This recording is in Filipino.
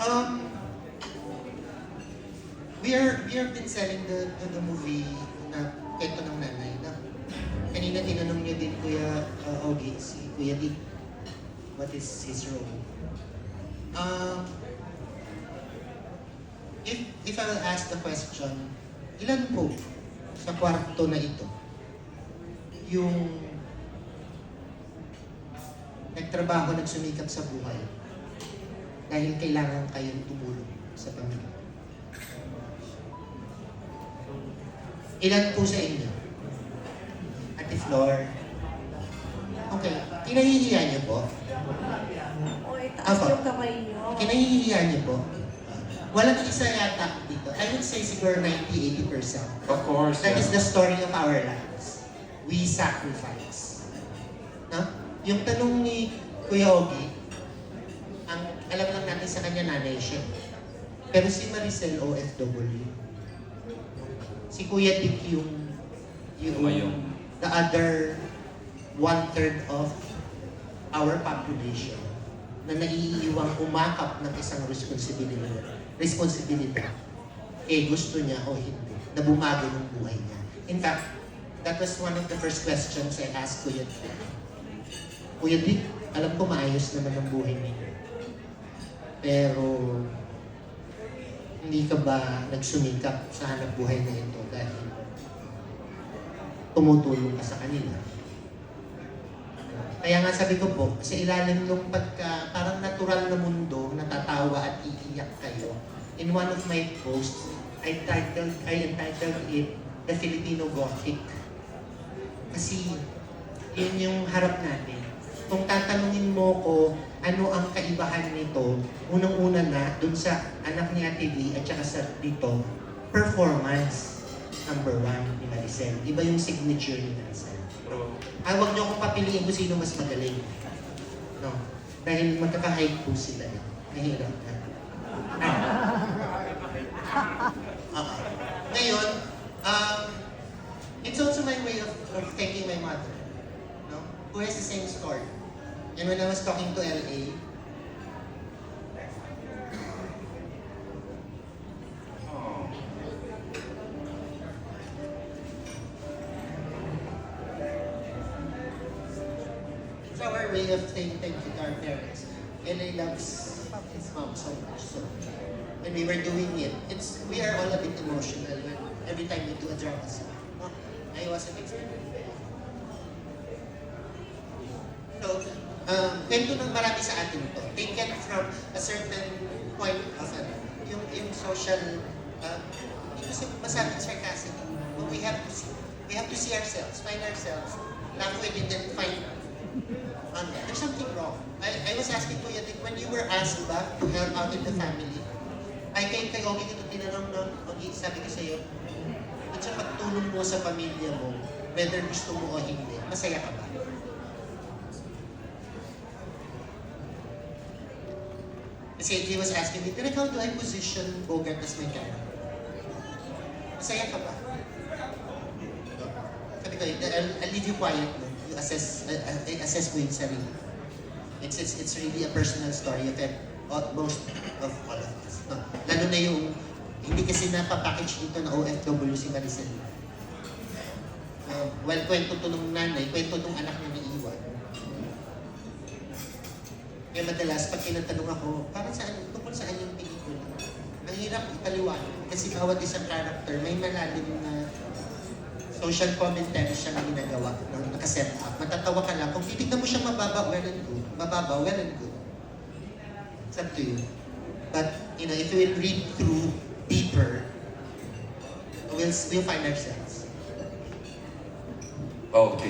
Um, we are we have been selling the the, the movie na kwento ng nanay na. Kanina tinanong niyo din Kuya uh, Ogie, si Kuya Dick, what is his role? Um, if if I will ask the question, ilan po sa kwarto na ito yung nagtrabaho, nagsumikap sa buhay dahil kailangan kayong tumulong sa pamilya. Ilan po sa inyo? Ate Flor? Okay, kinahihiya niyo po? O, itaas yung kamay nyo. Kinahihiya niyo po? Walang isa yata dito. I would say siguro 90-80%. Of course. That is yeah. the story of our lives. We sacrifice. No? Yung tanong ni Kuya lang kanya nanay siya. Pero si Maricel OFW. Si Kuya Dick yung yung Tumayong. the other one-third of our population na naiiwang umakap ng isang responsibility. Responsibility. Eh, gusto niya o hindi. Na bumago ng buhay niya. In fact, that was one of the first questions I asked Kuya Dick. Kuya Dick, alam ko maayos naman ang buhay ninyo. Pero, hindi ka ba nagsumikap sa hanap buhay na ito dahil tumutulong ka sa kanila? Kaya nga sabi ko po, sa ilalim ng pagka, parang natural na mundo, natatawa at iiyak kayo, in one of my posts, I titled, I entitled it, The Filipino Gothic. Kasi, yun yung harap natin. Kung tatanungin mo ko, ano ang kaibahan nito, unang-una na, dun sa anak ni Ate V at saka sa dito, performance, number one, ni Maricel. Iba yung signature ni Maricel. Ah, huwag niyo akong papiliin kung sino mas magaling. No. Dahil magkaka-hype po sila. eh. Mahirap na. Ah. Ngayon, um, it's also my way of, of thanking my mother. No? Who has the same story. And when I was talking to LA, Oh. it's our way of saying thank you to our parents. LA loves his mom so much. So when we were doing it, it's we are all a bit emotional when every time we do a drama. No? I wasn't expecting that. Um, ng marami sa atin to. Taken from a certain point of ano, yung, yung social, uh, hindi ko masabing sarcastic. But we have to see, we have to see ourselves, find ourselves, laugh with it and find on that. There's something wrong. I, I was asking Kuya Dick, when you were asked ba to help out in the family, ay kay kay Ogie kito tinanong ng Ogie, sabi ko sa'yo, at sa pagtulong mo sa pamilya mo, whether gusto mo o hindi, masaya ka ba? He was asking me, Direk, how do I position Bogart as my character? Masaya ka ba? Sabi ko, I'll, I'll leave you quiet. No? You assess, uh, uh, assess mo yung sarili. It's, it's, it's really a personal story of of most of all of us. No? Lalo na yung, hindi kasi napapackage dito na OFW si Maricel. Uh, well, kwento to nung nanay, kwento nung anak na naiiwan. Kaya madalas, pag tinatanong ako, parang saan, tungkol saan yung pelikula? Ang hirap kasi bawat isang character may malalim na social commentary siya na ginagawa, na nakaset up. Matatawa ka lang. Kung titignan mo siya mababa, well and good. Mababa, well and good. It's up to you. But, you know, if you will read through deeper, we'll, we'll find ourselves. Okay.